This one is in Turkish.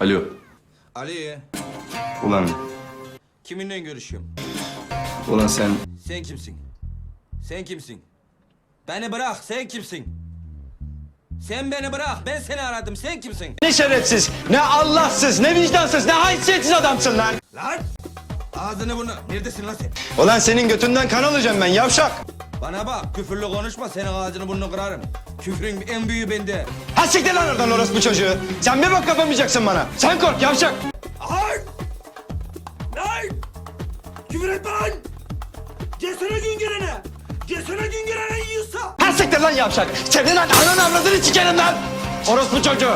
Alo. Ali, Ulan, kiminle görüşüyorum? ulan sen... Sen kimsin? Sen kimsin? Beni bırak, sen kimsin? Sen beni bırak, ben seni aradım, sen kimsin? Ne şerefsiz, ne Allahsız, ne vicdansız, ne haysiyetsiz adamsın lan. Lan! Ağzını bunu, neredesin lan sen? Ulan senin götünden kan alacağım ben yavşak. Bana bak, küfürlü konuşma, senin ağzını burnunu kırarım. Küfrün en büyüğü bende. Ha siktir lan oradan orospu çocuğu. Sen bir bak yapamayacaksın bana. Sen kork yavşak. Ay! Lan! Küfür etme lan! Cesene gün gelene! Cesene gün gelene yiyorsa! Ha siktir lan yavşak. Senin lan ananı avradını sikerim lan. Orospu çocuğu.